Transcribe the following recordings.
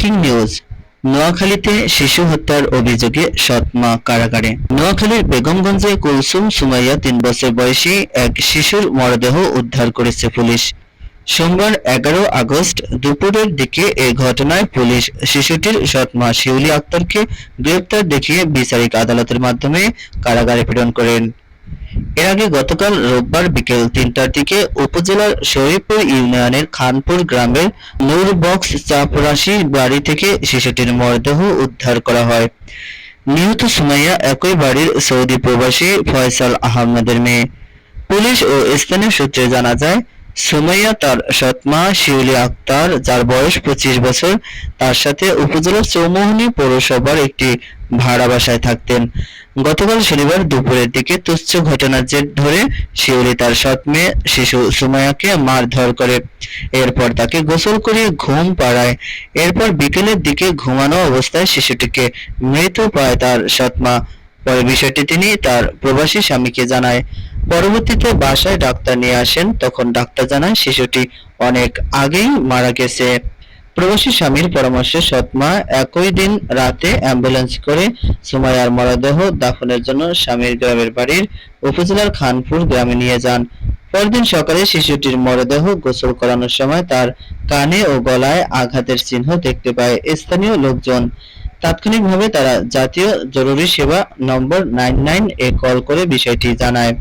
Breaking news নোয়াখালীতে শিশু হত্যার অভিযোগে সৎ মা কারাগারে। নোয়াখালীর বেগমগঞ্জে কুলসুম সুমাইয়া তিন বছর বয়সী এক শিশুর মরদেহ উদ্ধার করেছে পুলিশ। সোমবার এগারো আগস্ট দুপুরের দিকে এ ঘটনায় পুলিশ শিশুটির সৎ মা শিউলি আক্তারকে গ্রেপ্তার দেখিয়ে বিচারিক আদালতের মাধ্যমে কারাগারে প্রেরণ করেন। এর আগে গতকাল রোববার বিকেল তিনটার দিকে উপজেলার শরীফপুর ইউনিয়নের খানপুর গ্রামের নূর বক্স চাপরাশি বাড়ি থেকে শিশুটির মরদেহ উদ্ধার করা হয়। নিহত সুমাইয়া একই বাড়ির সৌদি প্রবাসী ফয়সাল আহমেদের মেয়ে। পুলিশ ও স্থানীয় সূত্রে জানা যায়, সুমাইয়া তার সৎমা শিউলি আক্তার, যার বয়স পঁচিশ বছর, তার সাথে উপজেলার চৌমোহনী পৌরসভার একটি ভাড়া বাসায় থাকতেন। গতকাল শনিবার দুপুরের দিকে তুচ্ছ ঘটনার জের ধরে শিউলি তার সৎ মেয়ে শিশু সুমাইয়াকে মারধর করে। এরপর তাকে গোসল করে ঘুম পাড়ায়। এরপর বিকেলের দিকে ঘুমানো অবস্থায় শিশুটিকে মৃত পায় তার সৎ মা পরে বিষয়টি তিনি তার প্রবাসী স্বামীকে জানায়। পরবর্তীতে বাসায় ডাক্তার নিয়ে আসেন, তখন ডাক্তার জানায় শিশুটি অনেক আগেই মারা গেছে। প্রবাসী স্বামীর পরামর্শে সৎমা একই দিন রাতে অ্যাম্বুলেন্স করে সুমাইয়ার মরদেহ দাফনের জন্য স্বামীর গ্রামের বাড়ির উপজেলার খানপুর গ্রামে নিয়ে যান। পরদিন সকালে শিশুটির মরদেহ গোসল করানোর সময় তার কানে ও গলায় আঘাতের চিহ্ন দেখতে পায় স্থানীয় লোকজন। তাৎক্ষণিকভাবে তারা জাতীয় জরুরি সেবা নম্বর নাইন নাইন এ কল করে বিষয়টি জানায়।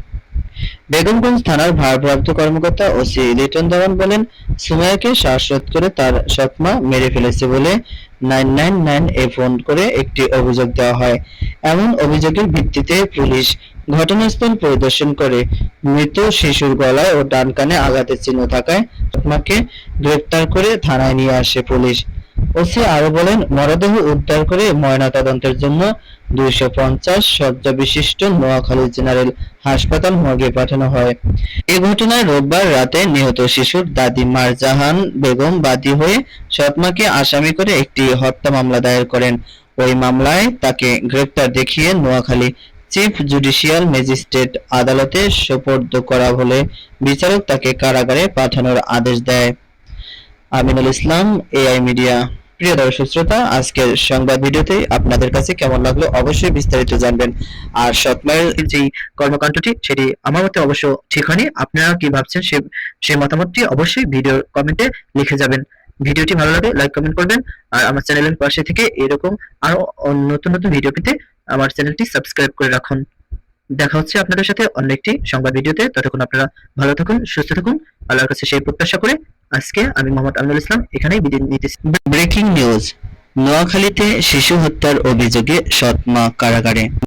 বেগমগঞ্জ থানার ভারপ্রাপ্ত কর্মকর্তা ওসি লিটন দেওয়ান বলেন, সুমাইয়াকে শ্বাসরোধ করে তার সৎমা মেরে ফেলেছে বলে নাইন নাইন নাইন এ ফোন করে একটি অভিযোগ দেওয়া হয়। এমন অভিযোগের ভিত্তিতে পুলিশ ঘটনাস্থল পরিদর্শন করে মৃত শিশুর গলায় ও ডান কানে আঘাতের চিহ্ন থাকায় সৎমাকে গ্রেপ্তার করে থানায় নিয়ে আসে পুলিশ। ওসি আরও বলেন, মরদেহ উদ্ধার করে ময়নাতদন্তের জন্য দুইশো পঞ্চাশ শয্যা বিশিষ্ট নোয়াখালী জেনারেল হাসপাতাল মর্গে পাঠানো হয়। এ ঘটনায় রোববার রাতে নিহত শিশুর দাদি মারজাহান বেগম বাদী হয়ে সৎমাকে আসামি করে একটি হত্যা মামলা দায়ের করেন। ওই মামলায় তাকে গ্রেপ্তার দেখিয়ে নোয়াখালী চিফ জুডিশিয়াল ম্যাজিস্ট্রেট আদালতে সোপর্দ করা হলে বিচারক তাকে কারাগারে পাঠানোর আদেশ দেয়। আমিনুল ইসলাম এআই মিডিয়া প্রিয় দর্শক শ্রোতা, আজকের সংবাদ ভিডিওতে আপনাদের কাছে কেমন লাগল অবশ্যই বিস্তারিত জানবেন। আর সৎমায়ের যেই কর্মকাণ্ডটি, সেটি আমার মতে অবশ্য ঠিক হয়নি। আপনারা কি ভাবছেন সে সেই মতামতটি অবশ্যই ভিডিওর কমেন্টে লিখে যাবেন। ভিডিওটি ভালো লাগে লাইক, কমেন্ট করবেন। আর আমার চ্যানেলের পাশে থেকে এরকম আরও নতুন নতুন ভিডিও পেতে আমার চ্যানেলটি সাবস্ক্রাইব করে রাখুন। দেখা হচ্ছে আপনাদের সাথে অন্য একটি সংবাদ ভিডিওতে। ততক্ষণ আপনারা ভালো থাকুন, সুস্থ থাকুন। আল্লাহর কাছে সেই প্রত্যাশা করে আজকে আমি মোহাম্মদ আমিনুল ইসলাম, এখানেই বিদায় নিতেছি ব্রেকিং নিউজ নোয়াখালীতে শিশু হত্যার অভিযোগে সৎ মা কারাগারে।